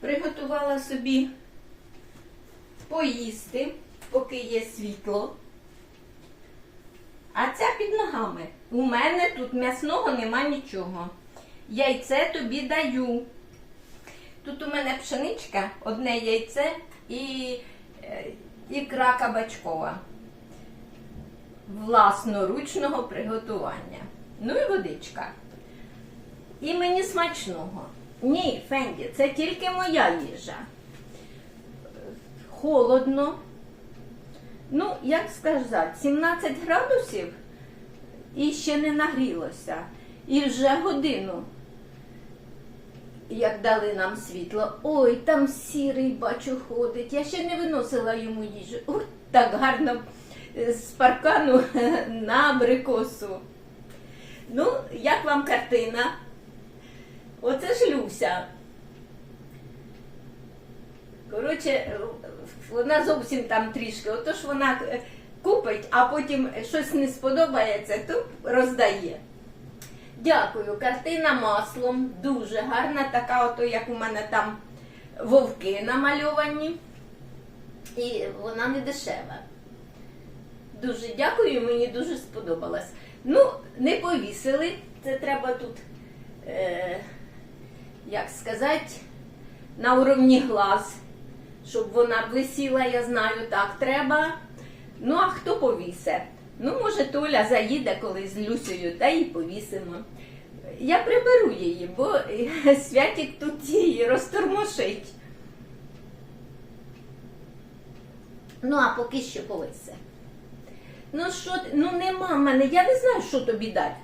Приготувала собі поїсти, поки є світло. А ця під ногами. У мене тут м'ясного нема нічого. Яйце тобі даю. Тут у мене пшеничка, одне яйце і е, ікра кабачкова. Власноручного приготування. Ну і водичка. І мені смачного. Ні, Фенді, це тільки моя їжа. Холодно. Ну, як сказати, 17 градусів і ще не нагрілося. І вже годину, як дали нам світло. Ой, там сірий, бачу, ходить. Я ще не виносила йому їжу. Ой, так гарно е, з паркану на абрикосу. Ну, як вам картина? Оце ж Люся. Коротше, вона зовсім там трішки. Отож вона е, купить, а потім щось не сподобається, то роздає. Дякую. Картина маслом. Дуже гарна, така, ото, як у мене там вовки намальовані. І вона не дешева. Дуже дякую, мені дуже сподобалось. Ну, не повісили. Це треба тут, е, як сказати, на уровні глаз, щоб вона висіла, я знаю, так треба. Ну, а хто повісе? Ну, може, Толя заїде колись з Люсею, та й повісимо. Я приберу її, бо е, Святік тут її розтормошить. Ну, а поки що повисе. Ну що? Ну нема в мене, я не знаю, що тобі дати.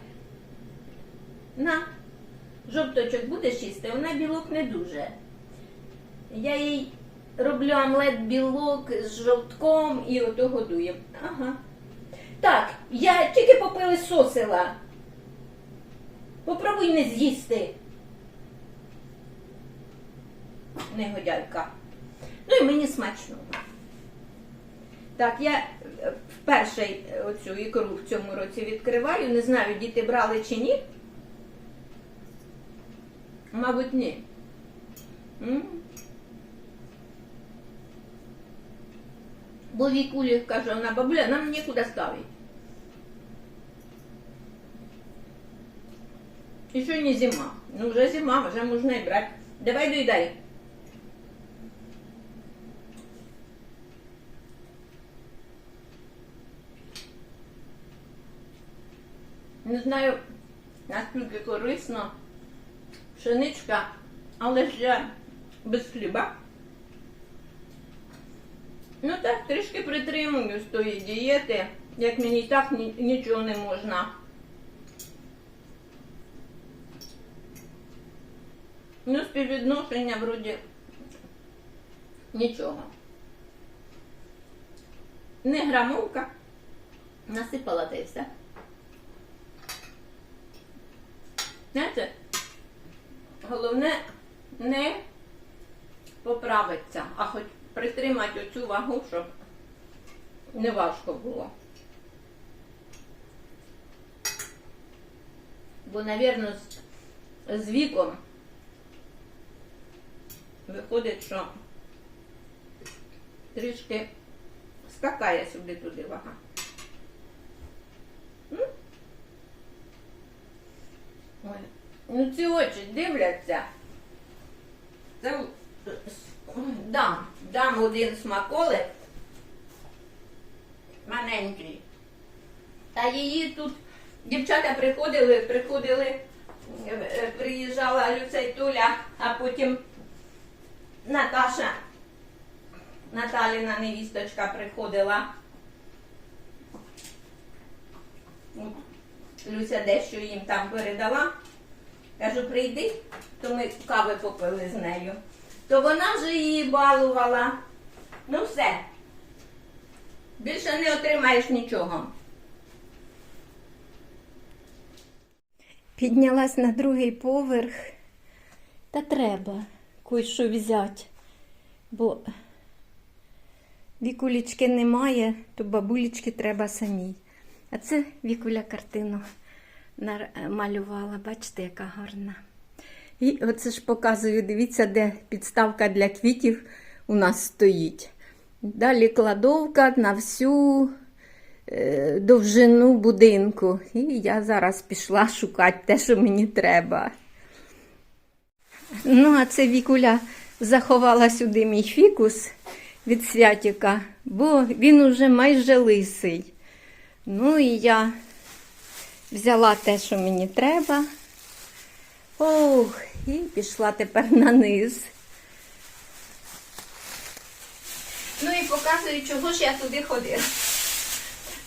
На, жовточок будеш їсти, вона білок не дуже. Я їй роблю омлет білок з жовтком і ото годуємо. Ага. Так, я тільки попили сосила. Попробуй не з'їсти. Негодяйка. Ну і мені смачно. Так, я е, вперше е, оцю ікру в цьому році відкриваю. Не знаю, діти брали чи ні. Мабуть, ні. М. Бо Вікулі каже, вона бабуля, нам нікуди ставить. І що не зима. Ну вже зима, вже можна і брати. Давай доїдай. Не знаю, наскільки корисно пшеничка, але я без хліба. Ну так, трішки притримуюсь тої дієти, як мені і так нічого не можна. Ну, співвідношення вроді нічого. Не грамовка. Насипала та все. Знаєте, головне не поправитися, а хоч притримати оцю вагу, щоб не важко було. Бо, навірно, з, з віком виходить, що трішки скакає сюди-туди вага. М? Ой. Ну ці очі дивляться. Це дам, дам один смаколик маленький. Та її тут дівчата приходили, приходили, е, е, приїжджала Люцей Туля, а потім Наташа, Наталіна невісточка приходила. Люся дещо їм там передала. Кажу, прийди, то ми кави попили з нею. То вона вже її балувала. Ну все. Більше не отримаєш нічого. Піднялась на другий поверх. Та треба кое-що взяти. Бо вікулічки немає, то бабулічки треба самій. А це Вікуля картину нар- малювала. Бачите, яка гарна. І оце ж показую, дивіться, де підставка для квітів у нас стоїть. Далі кладовка на всю е, довжину будинку. І я зараз пішла шукати те, що мені треба. Ну, а це Вікуля заховала сюди мій фікус від святіка, бо він уже майже лисий. Ну і я взяла те, що мені треба. Ох, і пішла тепер на низ. Ну і показую, чого ж я туди ходила.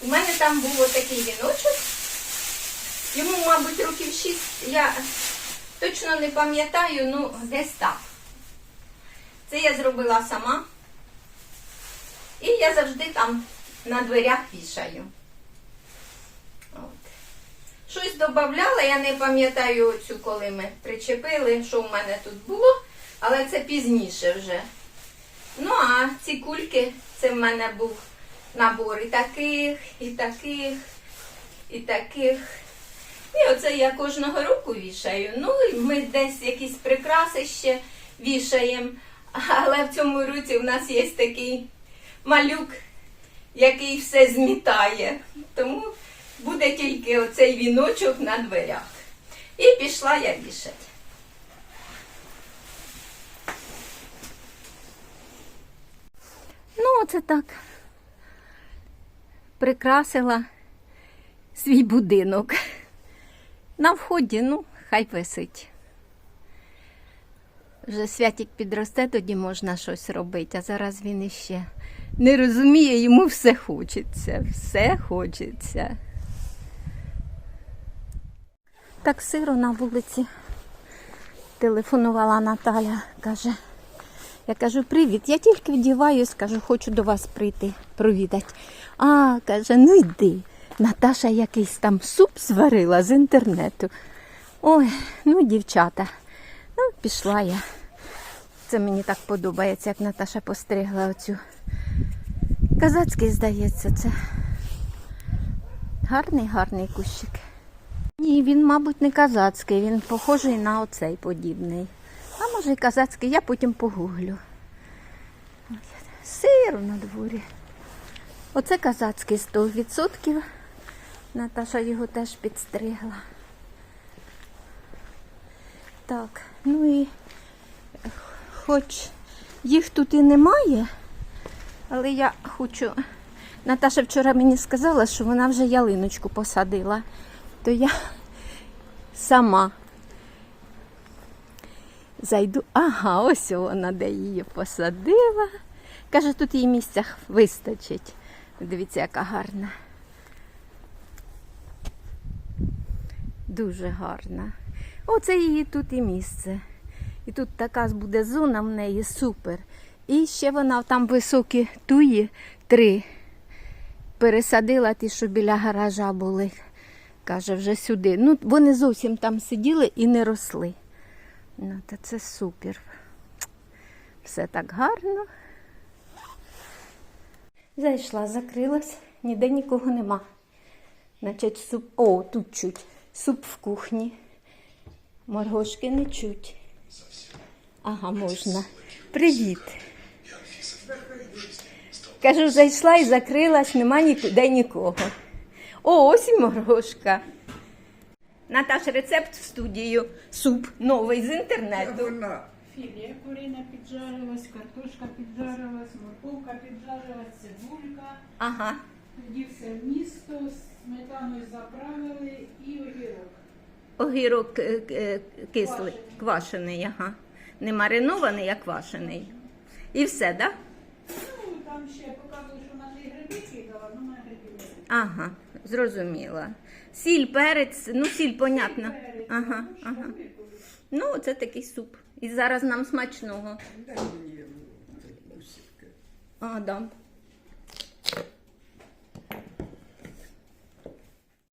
У мене там був отакий віночок. Йому, мабуть, років шість. Я точно не пам'ятаю, ну, десь так. Це я зробила сама. І я завжди там на дверях вішаю. Щось додавала, я не пам'ятаю цю, коли ми причепили, що в мене тут було, але це пізніше вже. Ну, а ці кульки, це в мене був набор і таких, і таких, і таких. І оце я кожного року вішаю. Ну, і ми десь якісь прикраси ще вішаємо. Але в цьому році в нас є такий малюк, який все змітає. Тому буде тільки оцей віночок на дверях. І пішла я вішати. Ну, оце так. Прикрасила свій будинок. На вході, ну, хай висить. Вже святік підросте, тоді можна щось робити, а зараз він іще не розуміє, йому все хочеться, все хочеться. Так сиро на вулиці телефонувала Наталя, каже. Я кажу, привіт, я тільки вдіваюсь, кажу, хочу до вас прийти, провідати. А, каже, ну йди. Наташа якийсь там суп зварила з інтернету. Ой, ну, дівчата, ну, пішла я. Це мені так подобається, як Наташа постригла оцю. Казацький, здається, це. Гарний, гарний кущик. Ні, він, мабуть, не казацький, він похожий на оцей подібний. А може і казацький, я потім погуглю. Ой, Сиро на дворі. Оце казацький 100%. Наташа його теж підстригла. Так, ну і хоч їх тут і немає, але я хочу. Наташа вчора мені сказала, що вона вже ялиночку посадила, то я сама зайду. Ага, ось вона, де її посадила. Каже, тут їй місця вистачить. Дивіться, яка гарна. Дуже гарна. Оце її тут і місце. І тут така буде зона в неї супер. І ще вона там високі туї три. Пересадила ті, що біля гаража були. Каже, вже сюди. Ну, вони зовсім там сиділи і не росли. Ну, то це супер. Все так гарно. Зайшла, закрилась, ніде нікого нема. Значить, суп. О, тут чуть. Суп в кухні. Моргошки не чуть. Ага, можна. Привіт. Кажу, зайшла і закрилась, нема ніде нікого. О, ось і моргошка. Наташ, рецепт в студію. Суп новий з інтернету. Вона Філія курина піджарилась, картошка піджарилась, морковка піджарилась, цибулька. Ага. Тоді все в місто, сметаною заправили і огірок. Огірок е, е, кислий, Квашений. квашений, ага. Не маринований, а квашений. І все, так? Да? Ну, там ще показували, що вона й гриби кидала, ну на гриби не. Ага, зрозуміла. Сіль, перець, ну сіль, понятно. Ага, ага. Ну, це такий суп. І зараз нам смачного. бусинка. А, дам.